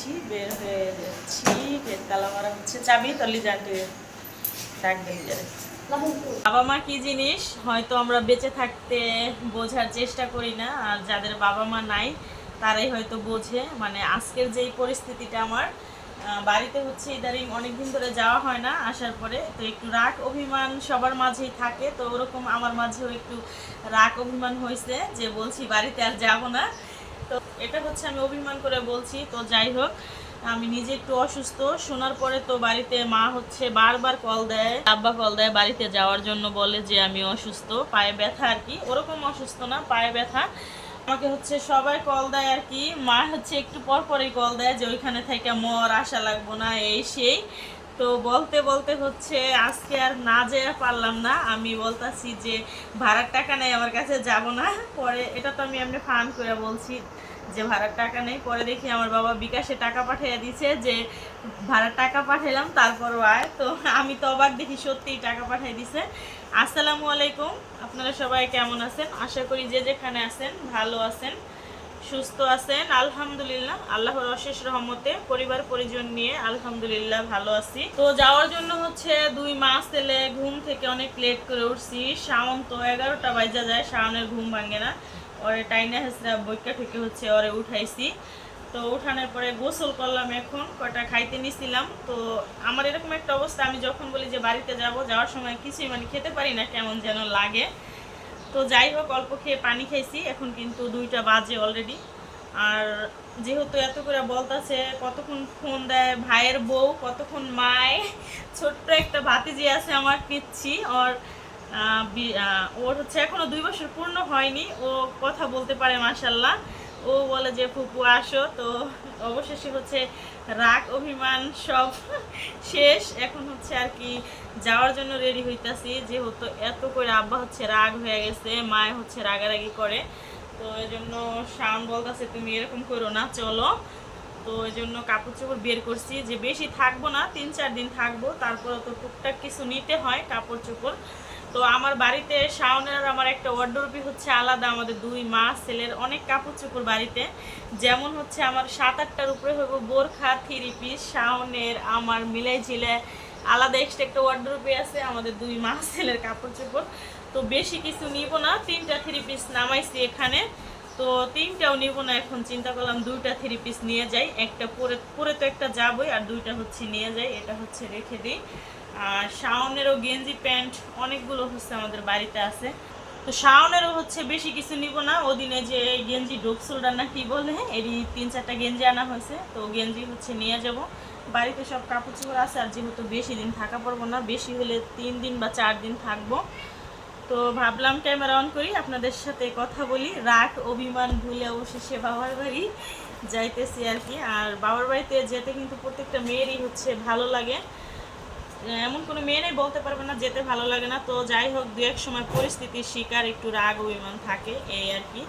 গেছি বের হয়ে যাচ্ছি গেট তালা মারা হচ্ছে চাবি তো লিজানকে ডাক দিয়ে বাবা মা কি জিনিস? হয়তো আমরা বেঁচে থাকতে বোঝার চেষ্টা করি না, আর যাদের বাবা মা নাই, তারাই হয়তো বোঝে। মানে আজকের যেই পরিস্থিতিটা আমার বাড়িতে হচ্ছে ইদারিং অনেকদিন ধরে যাওয়া হয় না আসার পরে, তো একটু রাগ অভিমান সবার মাঝেই থাকে, তো ওরকম আমার মাঝেও একটু রাগ অভিমান হয়েছে যে বলছি বাড়িতে আর যাব না। তো এটা হচ্ছে আমি অভিমান করে বলছি, তো যাই হোক, আমি নিজে একটু অসুস্থ, শোনার পরে তো বাড়িতে মা হচ্ছে বারবার কল দেয়, আব্বা কল দেয় বাড়িতে যাওয়ার জন্য বলে যে আমি অসুস্থ, পায়ে ব্যথা আর কি, ওরকম অসুস্থ না, পায়ে ব্যথা। আমাকে হচ্ছে সবাই কল দেয় আর কি, মা হচ্ছে একটু পর পরই কল দেয় যে ওইখানে থেকে মর, আশা লাগবো না, এই সেই। তো বলতে বলতে হচ্ছে আজকে আর না যেয়ে পারলাম না, আমি বলতাছি যে ভাড়ার টাকা নেই, আমার কাছে যাব না, পরে এটা তো আমি এমনি ফান করে বলছি। যে ভাড়ার টাকা নেই, পরে দেখি আমার বাবা বিকাশে টাকা পাঠিয়ে দিছে যে ভাড়ার টাকা পাঠাইলাম, তারপরও আয়। তো আমি তো অবাক দেখি সত্যিই টাকা পাঠিয়ে দিছে আসসালামু আলাইকুম, আপনারা সবাই কেমন আছেন? আশা করি যে যেখানে আছেন, ভালো আছেন, সুস্থ আছেন, আলহামদুলিল্লাহ। আল্লাহর অশেষ রহমতে পরিবার পরিজন নিয়ে আলহামদুলিল্লাহ ভালো আছি। তো যাওয়ার জন্য হচ্ছে দুই মাস এলে ঘুম থেকে অনেক লেট করে উঠছি। শাওন তো এগারোটা বাজা যায়, শাওনের ঘুম ভাঙে না। ওরে টাইনা হেসরা বৈকা থেকে হচ্ছে, ওরে উঠাইছি। তো উঠানোর পরে গোসল করলাম এখন কটা খাইতে নিছিলাম। তো আমার এরকম একটা অবস্থা, আমি যখন বলি যে বাড়িতে যাব, যাওয়ার সময় কিছুই মানে খেতে পারি না কেমন যেন লাগে। তো যাই হোক, অল্প খেয়ে পানি খাইছি, এখন কিন্তু দুইটা বাজে অলরেডি আর যেহেতু এত করে বলতাছে, কতক্ষণ ফোন দেয় ভাইয়ের বউ, কতক্ষণ মায়, ছোট্ট একটা ভাতিজি আছে আমার পিচ্ছি, ওর ওর হচ্ছে এখনও দুই বছর পূর্ণ হয়নি। ও কথা বলতে পারে মাসাল্লাহ ও বলে যে, ফুপু, আসো। তো অবশেষে হচ্ছে রাগ, অভিমান সব শেষ। এখন হচ্ছে আর কি যাওয়ার জন্য রেডি হইতাছি। যেহেতু এত করে আব্বা হচ্ছে রাগ হয়ে গেছে, মায় হচ্ছে রাগারাগি করে। তো এই জন্য শাওন বলতেছে, তুমি এরকম করো না, চলো। তো এই জন্য কাপড় চোপড় বের করছি যে, বেশি থাকব না, তিন চার দিন থাকব। তারপরে তো টুকটাক কিছু নিতে হয় কাপড় চোপড়। তো আমার বাড়িতে শাওনের আমার একটা ওয়ার্ডরোবই হচ্ছে আলাদা, আমাদের দুই মা, ছেলের অনেক কাপড় চোপড় বাড়িতে। যেমন হচ্ছে আমার সাত আটটার উপরে হইব বোরখা, থ্রি পিস, শাওনের, আমার মিলে ঝিলে আলাদা এক্সট্রা একটা ওয়ার্ডরোবে আছে, আমাদের দুই মা, ছেলের কাপড় চোপড় তো বেশি কিছু নিব না, তিনটা থ্রি পিস নামাইছি এখানে। তো তিনটাও নিব না, এখন চিন্তা করলাম দুইটা থ্রি পিস নিয়ে যাই। একটা পরে পরে তো একটা যাবই, আর দুইটা হচ্ছে নিয়ে যাই, এটা হচ্ছে রেখে দিই। আর শাওনেরও গেঞ্জি প্যান্ট অনেকগুলো হচ্ছে আমাদের বাড়িতে আছে। তো শাওনেরও হচ্ছে বেশি কিছু নিব না, ওদিনে যে গেঞ্জি ডোকসুলটা না কি বলে, এরই তিন চারটা গেঞ্জি আনা হয়েছে, তো গেঞ্জি হচ্ছে নিয়ে যাব। বাড়িতে সব কাপড় চোপড় আছে, আর যেহেতু বেশি দিন থাকা পড়ব না, বেশি হলে তিন দিন বা চার দিন থাকব। তো ভাবলাম ক্যামেরা অন করি, আপনাদের সাথে কথা বলি। রাগ, অভিমান ভুলে অবশেষে বাবার বাড়ি যাইতেছি আর কি। আর বাবার বাড়িতে যেতে কিন্তু প্রত্যেকটা মেয়েরই হচ্ছে ভালো লাগে। এমন কোনো মেয়ে নেই বলতে পারবে না, যেতে ভালো লাগে না। তো যাই হোক, দু এক সময় পরিস্থিতির শিকার, একটু রাগ, অভিমান থাকে এই আর কি।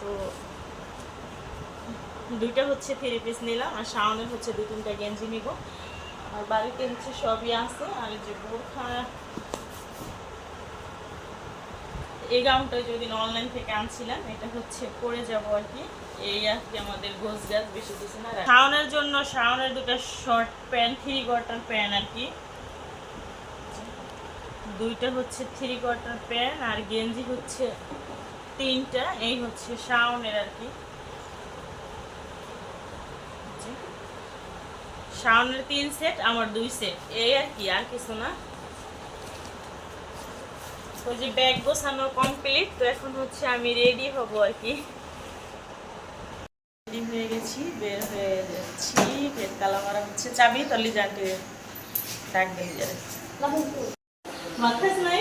তো দুইটা হচ্ছে থ্রি পিস নিলাম, আর শাওনের হচ্ছে দু তিনটা গেঞ্জি নিব। আর বাড়িতে হচ্ছে সবই আছে, আর যে বোরখা এই গাউনটা যদি অনলাইন থেকে আনছিলাম, এটা হচ্ছে পরে যাব আর কি। এই আর কি আমাদের গোছ গাছ, বেশি কিছু না। শাওনের জন্য, শাওনের দুটো short pant three quarter pant আর কি। দুইটা হচ্ছে থ্রি কোয়ার্টার প্যান্ট আর গেঞ্জি হচ্ছে তিনটা। এই হচ্ছে শাওনের আর কি। শাওনের তিন সেট আমার দুই সেট এই আর কি, আর কিছু না। ওই যে ব্যাগ গোছানো কমপ্লিট তো এখন হচ্ছে আমি রেডি হব আর কি। রেডি হয়ে গেছি বের হয়ে যাচ্ছি। গেট তালা মারা হচ্ছে চাবি তলি জানতে ডাক দিয়ে যাবে। মাথাস নাই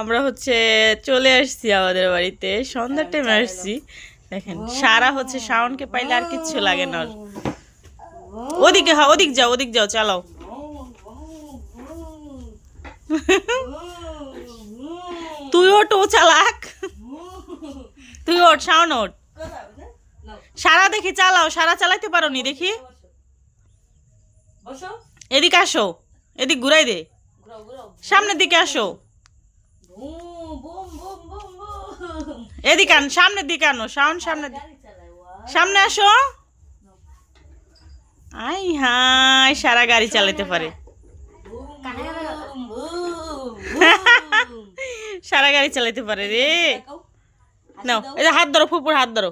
আমরা হচ্ছে চলে আসছি আমাদের বাড়িতে। সন্ধ্যার টাইমে আসছি। দেখেন সারা হচ্ছে শাওনকে পাইলে আর কিচ্ছু লাগে না ওদিকে হ্যাঁ ওদিক যাও ওদিক যাও চালাও। তুই ওট ও চালাক। তুই ওট শাওন ওট সারা দেখি চালাও সারা চালাইতে পারো নি দেখি এদিকে আসো এদিক ঘুরাই দে। সামনের দিকে আসো। এদিকে আন সামনের দিকে আনো শাওন সামনের সামনে আসো। আই হাই সারা গাড়ি চালাতে পারে। সারা গাড়ি চালাতে পারে রে। নাও এই হাত ধরো ফুপুর হাত ধরো।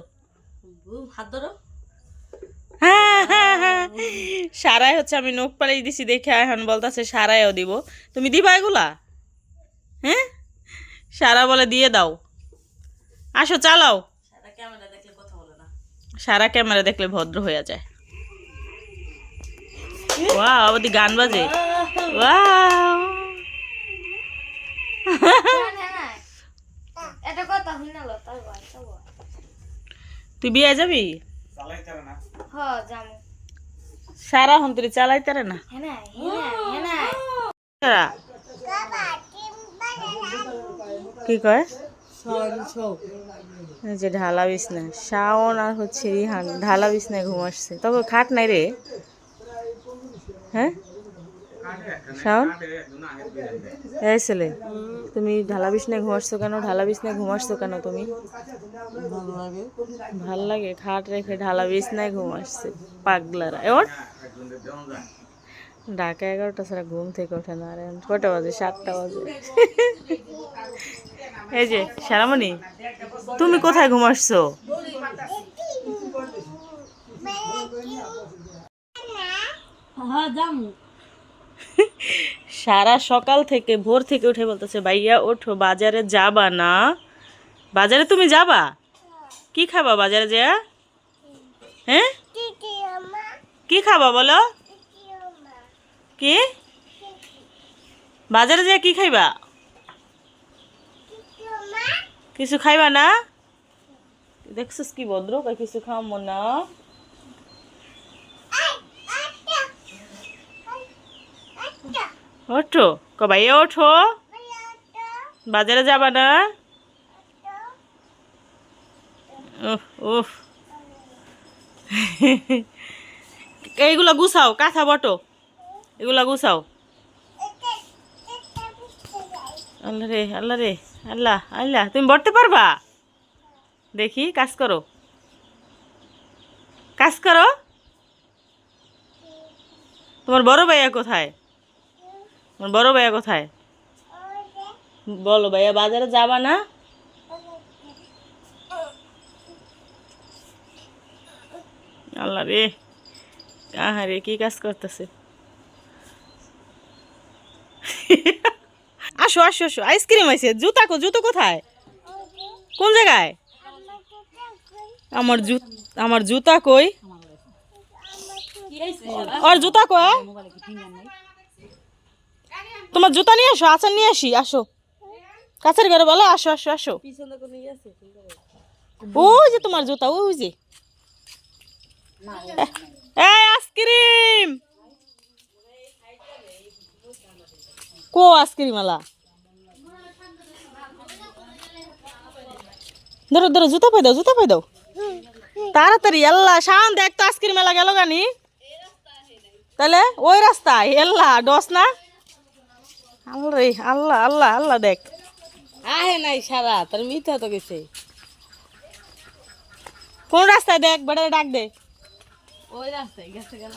হাত ধরো। সারাই হচ্ছে আমি নখ পালিয়ে দিছি দেখে এখন বলতেছে সারাইও দিব। তুমি দিবা এগুলা? হ্যাঁ? সারা বলে দিয়ে দাও। আসো চালাও। সারা ক্যামেরা দেখলে ভদ্র হয়ে যায়। আবার গান বাজে। শুনালো তাই বিয়ে যাবি? সারা হন তুই চালাইতে রে না হ্যাঁ হ্যাঁ হ্যাঁ সারা কি কয়? যে ঢালা বিছনা। শাওন আর হচ্ছে রিহান ঢালা বিছনায় ঘুম আসছে। তবে খাট নাই রে। হ্যাঁ? শাওন? এই ছেলে তুমি ঢালা বিছনায় ঘুম আসছো কেন? ঢালা বিছনায় ঘুম আসছো কেন তুমি? ভালো লাগে খাট রেখে ঢালা বিছনায় ঘুম আসছে পাগলারা। এবার? ঢাকা এগারোটা ছাড়া ঘুম থেকে ওঠে না আর কটা বাজে? সাতটা বাজে। এই যে সারামণি তুমি কোথায় ঘুম আসছো? হ্যাঁ জামু সারা সকাল থেকে ভোর থেকে উঠে বলতেছে ভাইয়া ওঠো বাজারে যাবা না। বাজারে তুমি যাবা? কি খাবা বাজারে যা হ্যাঁ? কি খাবা বলো? কি? বাজারে যা কি খাইবা? কিছু খাইবা না? দেখছিস কি ভদ্র? কিছু খাওয়াবো না। ওঠো। ক ভাইয়া ওঠো। বাজারে যাবা না? উফ। এইগুলা গুছাও, কাঁথা বটো। এগুলা গুছাও। আল্লাহ রে আল্লাহ রে, আল্লাহ আল্লাহ, তুমি বটতে পারবা? দেখি, কাজ করো। কাজ করো? তোমার বড় ভাইয়া কোথায়? তোমার বড় ভাইয়া কোথায়? বলো ভাইয়া, বাজারে যাবা না? আল্লাহ রে আহা রে কি কাজ করতেছে? আসো আসো আসো। আইসক্রিম আছে। জুতা কো, জুতো কোথায়? কোন জায়গায়? আমার আমার জুতা কই? আর জুতা কই তোমার জুতা নিয়ে আসো, আচার নিয়ে আসি, আসো। কাছের ঘরে বলো, আসো আসো আসো। ওই যে তোমার জুতা, ওই যে। আইসক্রিম কো আইসক্রিম আলা? ধরো ধরো জুতা পাই দাও জুতা পাই দাও। তাড়াতাড়ি আল্লাহ শান দেখ তো আইসক্রিম মেলা গেল গানি তাহলে ওই রাস্তা এল্লা ডস না? আল্লাহ রে আল্লাহ আল্লাহ আল্লাহ দেখ। আহে নাই সারা তার মিথ্যা তো গেছে। কোন রাস্তায় দেখ বেড়ে ডাক দে। ওই রাস্তায় গেছে গেল।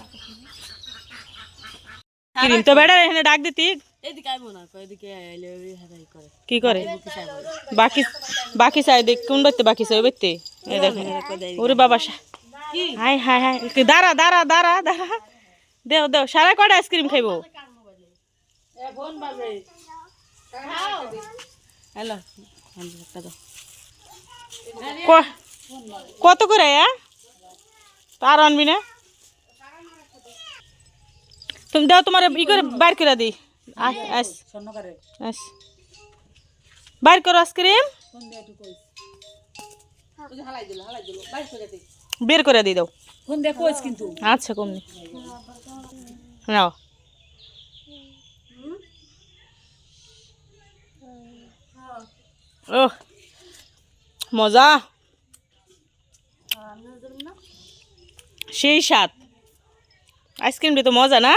তো বেড়ে এখানে ডাক দিতি। এদিকে আইবো না এদিকে আইলে হারাই করে। কি করে? বাকি বাকি কোন বাকি এই ওরে বাবা হাই হাই হাই। দাঁড়া দাঁড়া দাঁড়া দাঁড়া। দেও দেও সারা কটা আইসক্রিম খাইবো? হ্যালো। ক- কত করে আ তার আনবি না? তুমি দাও তোমার ই করে বাইর করে দি বাইর করো আইসক্রিম। বের করে দিয়ে দাও। আচ্ছা কমনি নাও। ও মজা। সেই স্বাদ। আইসক্রিমটা তো মজা না?